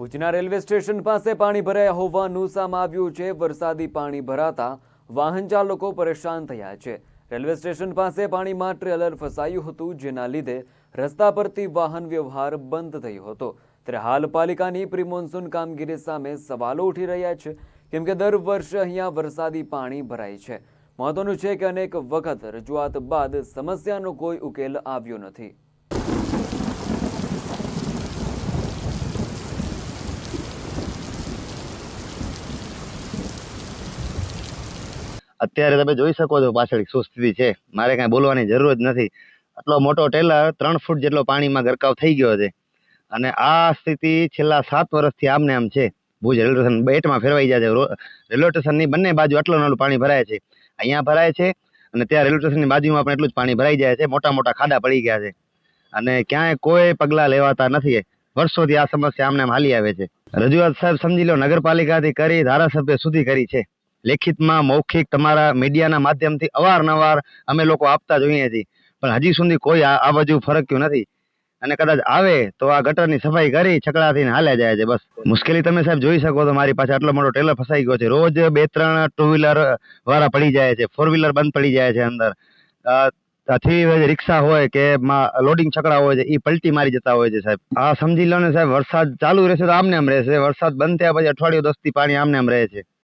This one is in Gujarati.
ભુજના રેલવે સ્ટેશન પાસે પાણી ભરાયા હોવાનું સામે આવ્યું છે. વરસાદી પાણી ભરાતા વાહન ચાલકો પરેશાન થયા છે. રેલવે સ્ટેશન પાસે પાણીમાં ટ્રેલર ફસાયું હતું, જેના લીધે રસ્તા પરથી વાહન વ્યવહાર બંધ થયો હતો. ત્યારે હાલ પાલિકાની પ્રિમોન્સૂન કામગીરી સામે સવાલો ઉઠી રહ્યા છે. કેમ કે દર વર્ષે અહીંયા વરસાદી પાણી ભરાય છે. મહત્વનું છે કે અનેક વખત રજૂઆત બાદ સમસ્યાનો કોઈ ઉકેલ આવ્યો નથી. અત્યારે તમે જોઈ શકો છો પાછળ શું સ્થિતિ છે. મારે કાંઈ બોલવાની જરૂર જ નથી. આટલો મોટો ટેલર ત્રણ ફૂટ જેટલો પાણીમાં ગરકાવ થઈ ગયો છે. અને આ સ્થિતિ છેલ્લા સાત વર્ષથી આમને આમ છે. ભુજ રેલવે સ્ટેશન બેટમાં ફેરવાઈ જાય છે. રેલવે સ્ટેશનની બંને બાજુ આટલું નાનું પાણી ભરાય છે. અહીંયા ભરાય છે અને ત્યાં રેલવે સ્ટેશનની બાજુમાં પણ એટલું જ પાણી ભરાઈ જાય છે. મોટા મોટા ખાડા પડી ગયા છે. અને ક્યાંય કોઈ પગલાં લેવાતા નથી. વર્ષોથી આ સમસ્યા આમને આમ હાલી આવે છે. રજૂઆત સાહેબ સમજી લો, નગરપાલિકાથી કરી, ધારાસભ્ય સુધી કરી છે. લેખિતમાં, મૌખિક તમારા મીડિયાના માધ્યમથી અવારનવાર અમે લોકો આપતા જોઈએ છીએ. પણ હજી સુધી કોઈ આ બાજુ ફરક્યું નથી. અને કદાચ આવે તો આ ગટરની સફાઈ કરી છકડાથી હાલ્યા જાય છે, બસ. મુશ્કેલી તમે સાહેબ જોઈ શકો તો મારી પાસે આટલો મોટો ટેલર ફસાઈ ગયો છે. રોજ બે, ત્રણ ટુ વ્હીલર વાળા પડી જાય છે ફોર વ્હીલર બંધ પડી જાય છે અંદર. થ્રી રિક્ષા હોય કે લોડિંગ છકડા હોય છે એ પલટી મારી જતા હોય છે સાહેબ. આ સમજી લો ને સાહેબ, વરસાદ ચાલુ રહેશે તો આમને આમ રહેશે. વરસાદ બંધ થયા પછી અઠવાડિયું દસથી પાણી આમને આમ રહે છે.